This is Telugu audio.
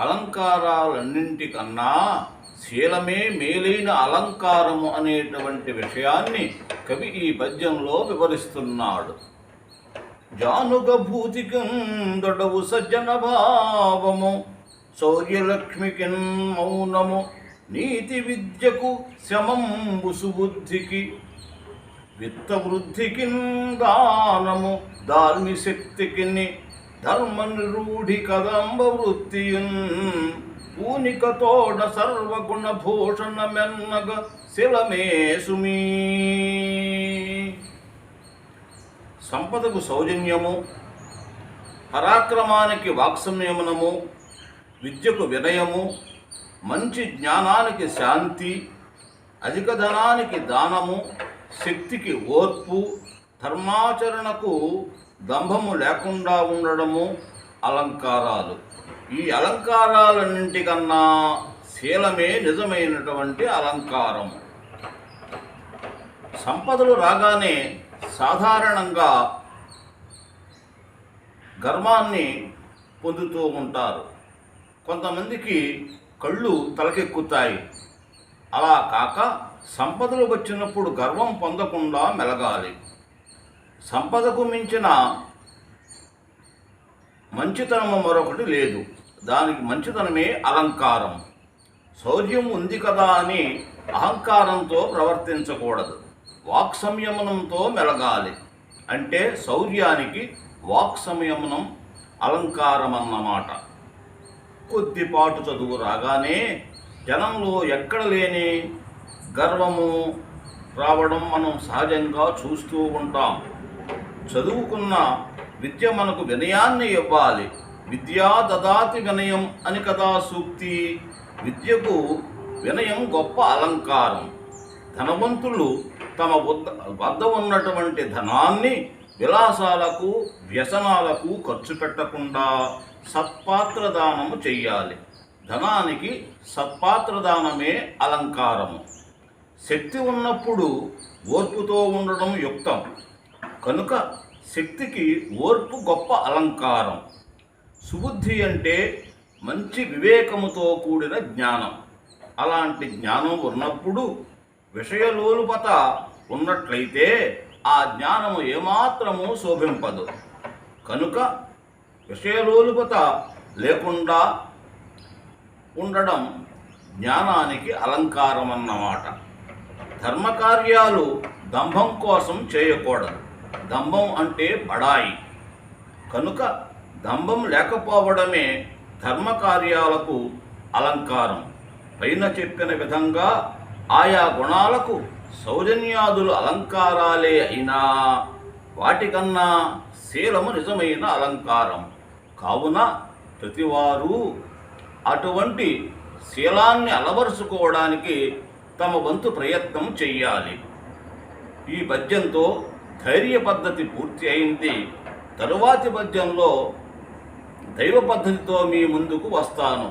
అలంకారాలన్నింటికన్నా శీలమే మేలైన అలంకారము అనేటువంటి విషయాన్ని కవి ఈ పద్యంలో వివరిస్తున్నాడు. జానుగ భూతికిందొడవు సజ్జన భావము శౌర్యలక్ష్మికిన్ మౌనము నీతి విద్యకు శమంబు సుబుద్ధికి విత్త వృద్ధికి దానము దార్మి ధర్మ నిరూఢి కదంబ వృత్తియున్ పూనికతోడ సర్వగుణ భూషణ మెన్నగ శిలమే సుమీ సంపదకు సౌజన్యము పరాక్రమానికి వాక్సంయమనము విద్యకు వినయము మంచి జ్ఞానానికి శాంతి అధిక ధనానికి దానము శక్తికి ఓర్పు ధర్మాచరణకు దంభము లేకుండా ఉండడము అలంకారాలు. ఈ అలంకారాలన్నింటికన్నా శీలమే నిజమైనటువంటి అలంకారము సంపదలు రాగానే సాధారణంగా గర్వాన్ని పొందుతూ ఉంటారు. కొంతమందికి కళ్ళు తలకెక్కుతాయి. అలా కాక సంపదలు వచ్చినప్పుడు గర్వం పొందకుండా మెలగాలి. సంపదకు మించిన మంచితనము మరొకటి లేదు. దానికి మంచితనమే అలంకారం. శౌర్యం ఉంది కదా అని అహంకారంతో ప్రవర్తించకూడదు. వాక్ సంయమనంతో మెలగాలి. అంటే శౌర్యానికి వాక్ సంయమనం అలంకారం అన్నమాట కొద్దిపాటు చదువు రాగానే జనంలో ఎక్కడ లేని గర్వము రావడం మనం సహజంగా చూస్తూ ఉంటాం. చదువుకున్న విద్య మనకు వినయాన్ని ఇవ్వాలి. విద్యా దదాతి వినయం అని కదా సూక్తి. విద్యకు వినయం గొప్ప అలంకారం. ధనవంతులు తమ వద్ద వద్ద ఉన్నటువంటి ధనాన్ని విలాసాలకు వ్యసనాలకు ఖర్చు పెట్టకుండా సత్పాత్ర దానము చెయ్యాలి. ధనానికి సత్పాత్ర దానమే అలంకారము. శక్తి ఉన్నప్పుడు ఓర్పుతో ఉండడం యుక్తం. కనుక శక్తికి ఓర్పు గొప్ప అలంకారం. సుబుద్ధి అంటే మంచి వివేకముతో కూడిన జ్ఞానం. అలాంటి జ్ఞానం ఉన్నప్పుడు విషయలోలుపత ఉన్నట్లయితే ఆ జ్ఞానము ఏమాత్రము శోభింపదు. కనుక విషయలోలుపత లేకుండా ఉండడం జ్ఞానానికి అలంకారం అన్నమాట ధర్మకార్యాలు దంభం కోసం చేయకూడదు. దంభం అంటే బడాయి. కనుక దంభం లేకపోవడమే ధర్మకార్యాలకు అలంకారం. పైన చెప్పిన విధంగా ఆయా గుణాలకు సౌజన్యాదులు అలంకారాలే అయినా వాటికన్నా శీలము నిజమైన అలంకారం. కావున ప్రతివారు అటువంటి శీలాన్ని అలవరుచుకోవడానికి తమ వంతు ప్రయత్నం చెయ్యాలి. ఈ పద్యంతో ధైర్య పద్ధతి పూర్తి అయింది. తరువాతి పద్యంలో దైవ పద్ధతితో మీ ముందుకు వస్తాను.